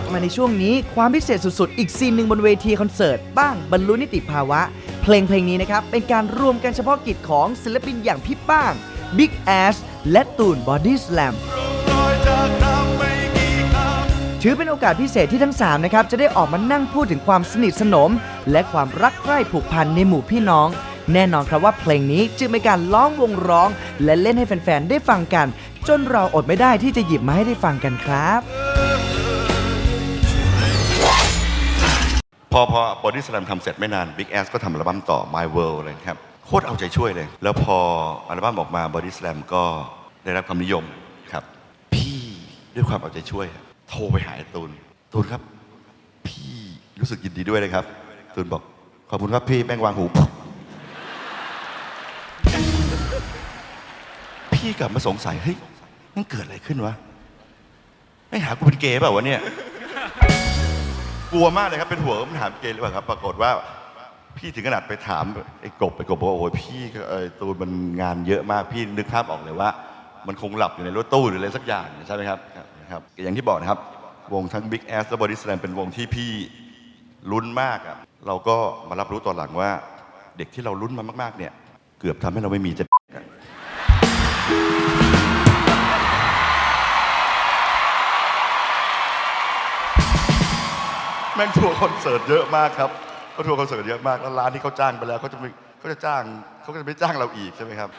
ับมาในช่วงนี้ความพิเศษสุดๆ อีกซีนหนึ่งบนเวทีคอนเสิร์ต บ้างบรรลุนิติภาวะ เพลงเพลงนี้นะครับ เป็นการรวมกันเฉพาะกิจของศิลปินอย่างพี่ป้าง Big Ass และตูน Body Slam ถือเป็นโอกาสพิเศษที่ทั้ง 3 นะครับ จะได้ออกมานั่งพูดถึงความสนิทสนม และความรักใคร่ผูกพันในหมู่พี่น้อง แน่นอนครับว่าเพลงนี้จึงเป็นการร้องวงร้อง และเล่นให้แฟนๆ ได้ฟังกัน จนเราอดไม่ได้ที่จะหยิบมาให้ได้ฟังกันครับ พอพอบอดี้สแลมทำเสร็จไม่นาน Big Ass ก็ทำอัลบั้มต่อ My World เลยครับ โคตรเอาใจช่วยเลย แล้วพออัลบั้มออกมาบอดี้สแลมก็ได้รับความนิยมครับ พี่ด้วยความเอาใจช่วย โทรไปหาตูน ตูนครับ พี่รู้สึกยินดีด้วยเลยครับ ตูนบอก ขอบคุณครับพี่แม่งวางหู พี่กลับมาสงสัย เฮ้ย มันเกิดอะไรขึ้นวะ ไม่หากูเป็นเกย์เปล่าวะเนี่ย กลัวมากเลยครับเป็นหัวผมถามเกย์หรือเปล่าครับ ปรากฏว่าพี่ถึงขนาดไปถามไอ้กบไอ้กบบอกว่าโอ้ยพี่เอ่อตูนมันงานเยอะมากพี่นึกภาพออกเลยว่า มันคงหลับอยู่ในรถตู้หรืออะไรสักอย่างใช่ไหมครับครับครับอย่างที่บอกนะครับ วงทั้ง Big Ass และ Body Slam เป็นวงที่พี่ลุ้นมากอะเราก็มารับรู้ตอนหลังว่า เด็กที่เราลุ้นมามาก ๆ เนี่ย เกือบทำให้เราไม่มีจะ แม่งทัวร์คอนเสิร์ตเยอะมากครับเขาทัวร์คอนเสิร์ตเยอะมากแล้วร้านที่เขาจ้างไปแล้วเขาจะไม่เขาจะจ้างเขาก็จะไม่จ้างเราอีกใช่ไหมครับ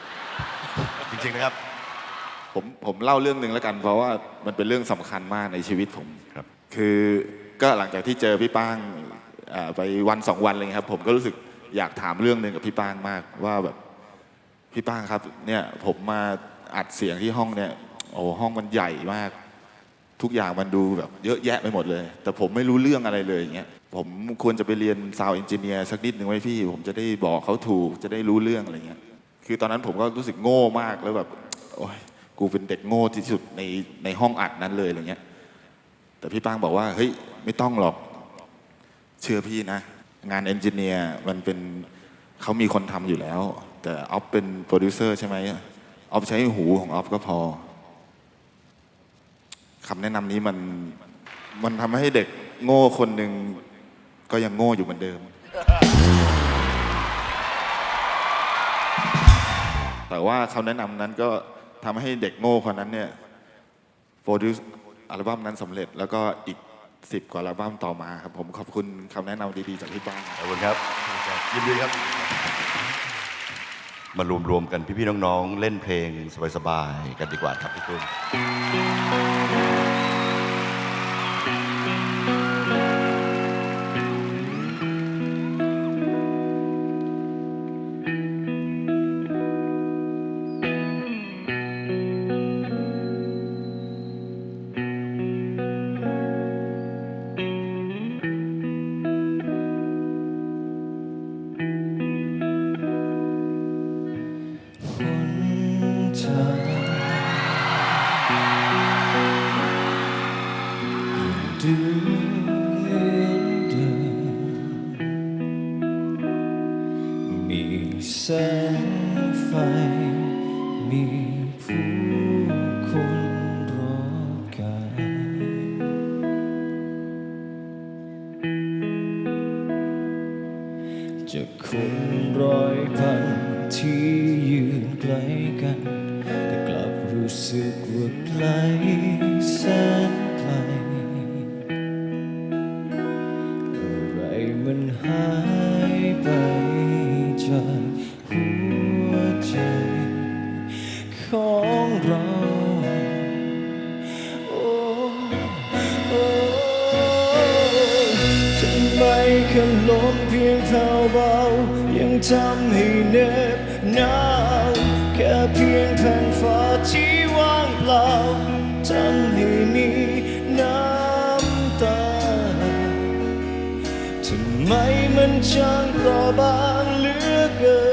จริงๆนะครับ ผมผมเล่าเรื่องหนึ่งแล้วกัน เพราะว่ามันเป็นเรื่องสำคัญมากในชีวิตผมครับ คือก็หลังจากที่เจอพี่ป้างอ่าไปวันสองวันอะไรเงี้ยครับ ผมก็รู้สึกอยากถามเรื่องหนึ่งกับพี่ป้างมาก ว่าแบบพี่ป้างครับเนี่ยผมมาอัดเสียงที่ห้องเนี่ยโอ้ห้องมันใหญ่มาก ทุกอย่างมันดูแบบเยอะแยะไปหมดเลย แต่ผมไม่รู้เรื่องอะไรเลยอย่างเงี้ยผมควรจะไปเรียนซาวเอนจิเนียร์สักนิดหนึ่งไว้พี่ ผมจะได้บอกเขาถูกจะได้รู้เรื่องอะไรเงี้ยคือตอนนั้นผมก็รู้สึกโง่มากแล้วแบบโอ้ยกูเป็นเด็กโง่ที่สุดในในห้องอัดนั้นเลยอะไรเงี้ยแต่พี่ป้างบอกว่าเฮ้ยไม่ต้องหรอกเชื่อพี่นะ งานเอนจิเนียร์มันเป็นเขามีคนทำอยู่แล้ว แต่ออฟเป็นโปรดิวเซอร์ใช่ไหมออฟใช้หูของออฟก็พอ คำแนะนำนี้มันมันทำให้เด็กโง่คนหนึ่งก็ยังโง่อยู่เหมือนเดิม แต่ว่าคำแนะนำนั้นก็ทำให้เด็กโง่คนนั้นเนี่ยโปรดิวซ์อัลบั้มนั้นสำเร็จแล้วก็อีกสิบกว่าอัลบั้มต่อมาครับ ผมขอบคุณคำแนะนำดีๆจากพี่ป้าง ขอบคุณครับ ยินดีครับ มารวมๆกันพี่ๆน้องๆ เล่นเพลงสบายๆ กันดีกว่าครับพี่ตุ้ม จะคนร้อยพันที่ยืนใกล้กัน แต่กลับรู้สึกว่าไกล ยังทำให้เน็บหนาวแค่เพียงแผ่นฟ้าที่ว่างเปล่าทำให้มีน้ำตาทำไมมันช่างเปราะบางเหลือเกิน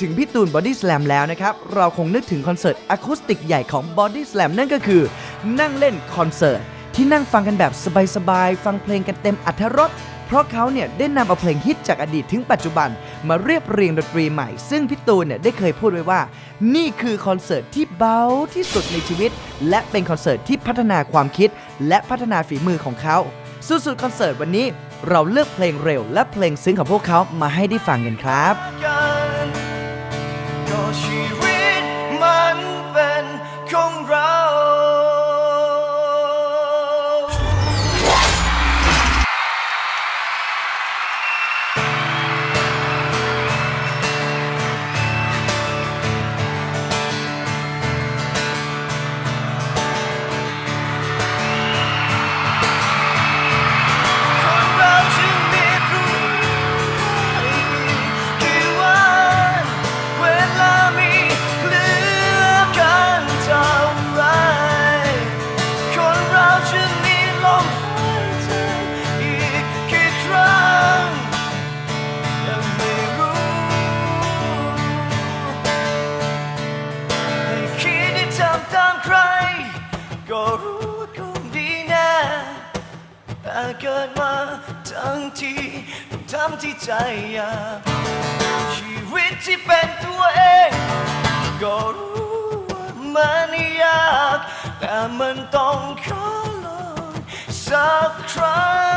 ถึงพี่ตูนบอดี้ส a ลมแล้วนะครับ เราคงนึกถึงคอนเสิร์ตอะคูสติกใหญ่ของบอดี้ส a ลมนั่นก็คือ นั่งเล่นคอนเสิร์ต ที่นั่งฟังกันแบบสบายๆ ฟังเพลงกันเต็มอัธรสเพราะเขาเนี่ยได้นำเอาเพลงฮิตจากอดีตถึงปัจจุบัน มาเรียบเรียงดนตรีใหม่ ซึ่งพี่ตูนเนี่ยได้เคยพูดไว้ว่า นี่คือคอนเสิร์ตที่เบาที่สุดในชีวิต และเป็นคอนเสิร์ตที่พัฒนาความคิด และพัฒนาฝีมือของเขาสุดๆคอนเสิร์ตวันนี้เราเลือกเพลงเร็วและเพลงซึ้งของพวกเขามาให้ได้ฟังกันครับ กัำที่ใจอยากชีวิตที่เป็นตัวเอง ก็รู้ว่ามันยาก แต่มันต้องขอลองสักครั้ง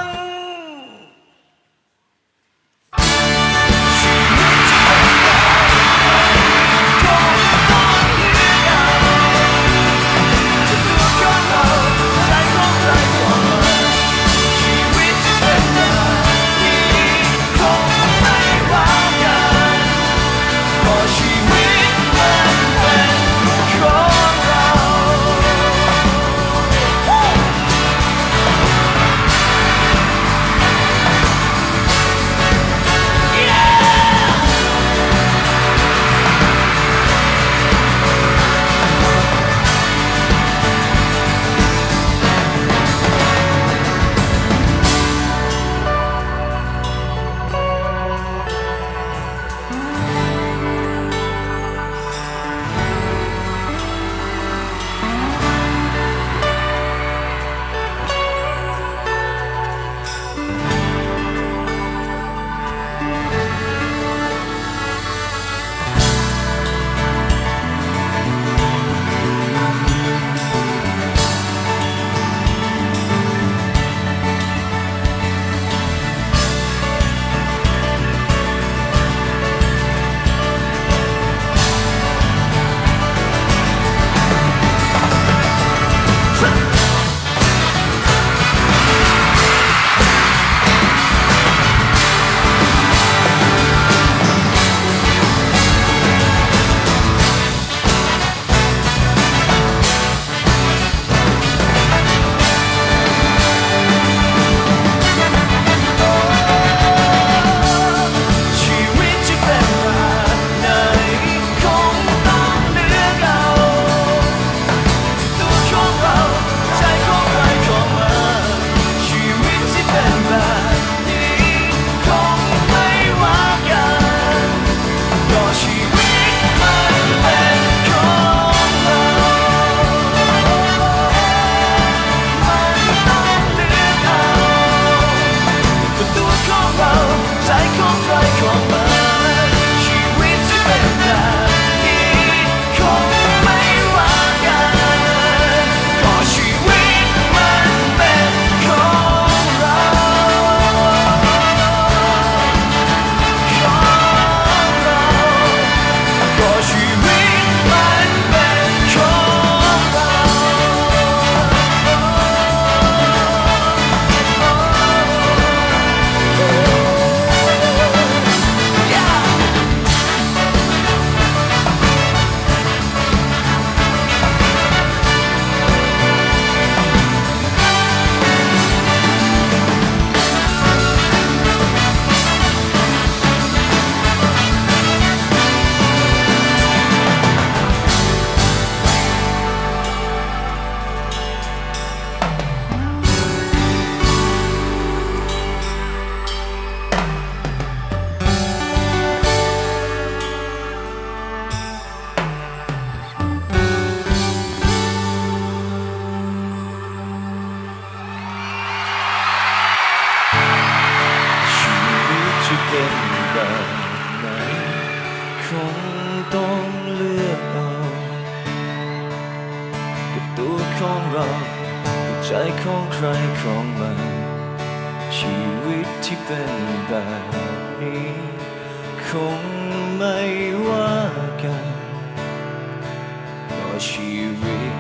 ชีวิต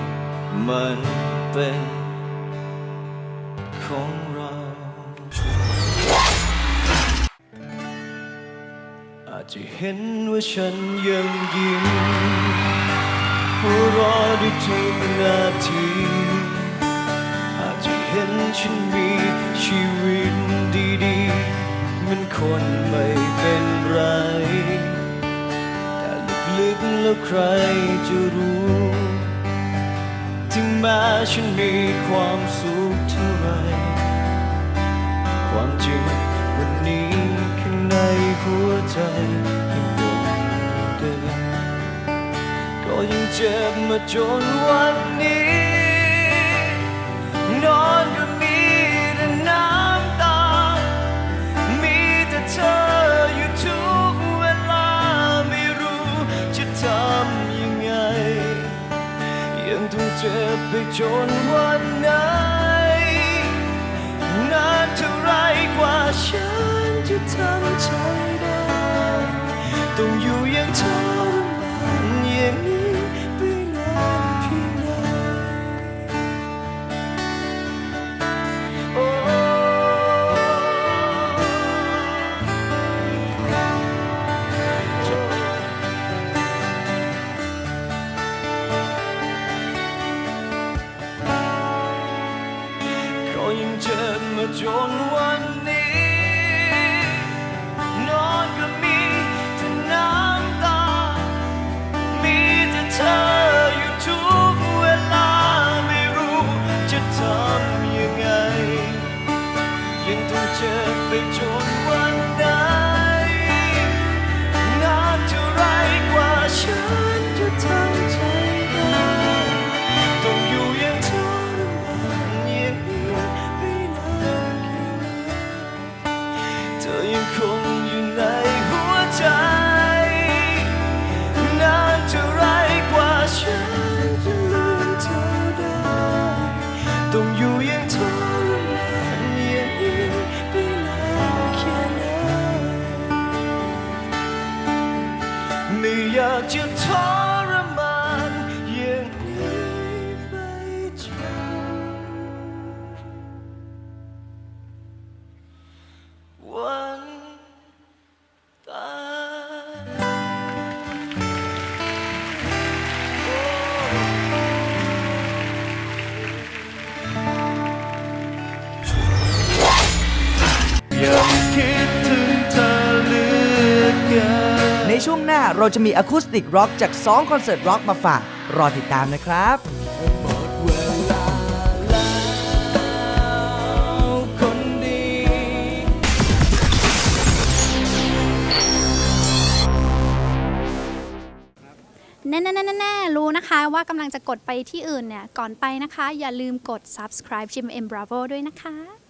มันเป็นของเรา อาจจะเห็นว่าฉันยังยิ้มหัวเรอด้วยทุกนาทีอาจจะเห็นฉันมีชีวิตดีๆเหมันคนไม่เป็นไรึกแล้วใครจะรู้ ถึงแม้ฉันมีความสุขเท่าไร ความจริงวันนี้ข้างในหัวใจยังเป็นเดิมก็ยังเจ็บมาจนวันนี้ นอน จ็บไปจนวันไหน นานเท่าไรกว่าฉันจะทำใจได้ ต้องอยู่ ช่วงหน้าเราจะมีอะคูสติกร็อกจากสองคอนเสิร์ตร็อกมาฝาก รอติดตามนะครับแน่ๆแน่ๆรู้นะคะว่ากำลังจะกดไปที่อื่นเนี่ย ก่อนไปนะคะ อย่าลืมกด subscribe ชิม M Bravo ด้วยนะคะ